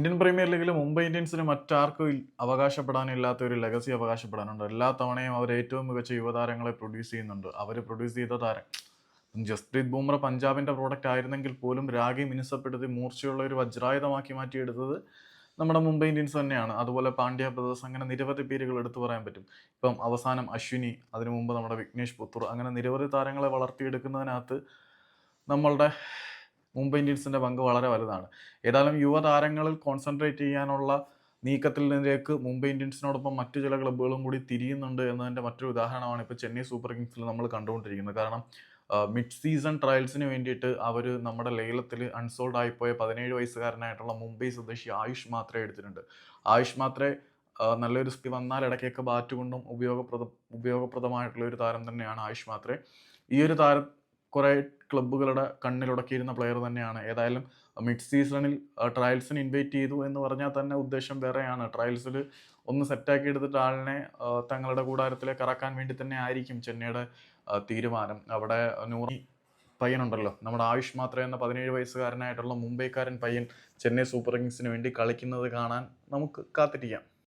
Indian premier ലീഗിൽ മുംബൈ ഇന്ത്യൻസിന് മറ്റാർക്കും അവകാശപ്പെടാനില്ലാത്ത ഒരു ലെഗസി അവകാശപ്പെടാനുണ്ട്. എല്ലാ തവണയും അവർ ഏറ്റവും മികച്ച യുവതാരങ്ങളെ പ്രൊഡ്യൂസ് ചെയ്യുന്നുണ്ട്. അവർ പ്രൊഡ്യൂസ് ചെയ്ത താരം ജസ്പ്രീത് ബുംറ പഞ്ചാബിന്റെ പ്രോഡക്റ്റ് ആയിരുന്നെങ്കിൽ പോലും രാഗി മിനുസപ്പെടുത്തി മൂർച്ചയുള്ള ഒരു വജ്രായുധമാക്കി മാറ്റിയെടുത്തത് നമ്മുടെ മുംബൈ ഇന്ത്യൻസ് തന്നെയാണ്. അതുപോലെ പാണ്ഡ്യ ബ്രദേഴ്സ് അങ്ങനെ നിരവധി പേരുകൾ എടുത്തു പറയാൻ പറ്റും. ഇപ്പം അവസാനം അശ്വിനി അതിനു മുമ്പ് നമ്മുടെ വിഘ്നേഷ് പുത്തൂർ അങ്ങനെ നിരവധി താരങ്ങളെ വളർത്തിയെടുക്കുന്നതിനകത്ത് നമ്മളുടെ മുംബൈ ഇന്ത്യൻസിന്റെ പങ്ക് വളരെ വലുതാണ്. ഏതായാലും യുവതാരങ്ങളിൽ കോൺസെൻട്രേറ്റ് ചെയ്യാനുള്ള നീക്കത്തിലേക്ക് മുംബൈ ഇന്ത്യൻസിനോടൊപ്പം മറ്റു ചില ക്ലബ്ബുകളും കൂടി തിരിയുന്നുണ്ട് എന്നതിന്റെ മറ്റൊരു ഉദാഹരണമാണ് ഇപ്പോൾ ചെന്നൈ സൂപ്പർ കിങ്സിൽ നമ്മൾ കണ്ടുകൊണ്ടിരിക്കുന്നത്. കാരണം മിഡ് സീസൺ ട്രയൽസിന് വേണ്ടിയിട്ട് അവർ നമ്മുടെ ലേലത്തിൽ അൺസോൾഡ് ആയിപ്പോയ പതിനേഴ് വയസ്സുകാരനായിട്ടുള്ള മുംബൈ സ്വദേശി ആയുഷ് മാത്രേ എടുത്തിട്ടുണ്ട്. ആയുഷ് മാത്രേ നല്ലൊരു സ്ഥിതി വന്നാൽ ഇടയ്ക്കൊക്കെ ബാറ്റ് കൊണ്ടും ഉപയോഗപ്രദ ഉപയോഗപ്രദമായിട്ടുള്ള ഒരു താരം തന്നെയാണ് ആയുഷ് മാത്രേ. ഈ ഒരു താരം കുറേ ക്ലബ്ബുകളുടെ കണ്ണിലുടക്കിയിരുന്ന പ്ലെയർ തന്നെയാണ്. ഏതായാലും മിഡ് സീസണിൽ ട്രയൽസിന് ഇൻവൈറ്റ് ചെയ്തു എന്ന് പറഞ്ഞാൽ തന്നെ ഉദ്ദേശം വേറെയാണ്. ട്രയൽസിൽ ഒന്ന് സെറ്റാക്കി എടുത്തിട്ട് ആളിനെ തങ്ങളുടെ കൂടാരത്തിലേക്ക് ഇറക്കാൻ വേണ്ടി തന്നെ ആയിരിക്കും ചെന്നൈയുടെ തീരുമാനം. അവിടെ നൂറ് പയ്യനുണ്ടല്ലോ. നമ്മുടെ ആയുഷ് മാത്രേ എന്ന പതിനേഴ് വയസ്സുകാരനായിട്ടുള്ള മുംബൈക്കാരൻ പയ്യൻ ചെന്നൈ സൂപ്പർ കിങ്സിന് വേണ്ടി കളിക്കുന്നത് കാണാൻ നമുക്ക് കാത്തിരിക്കാം.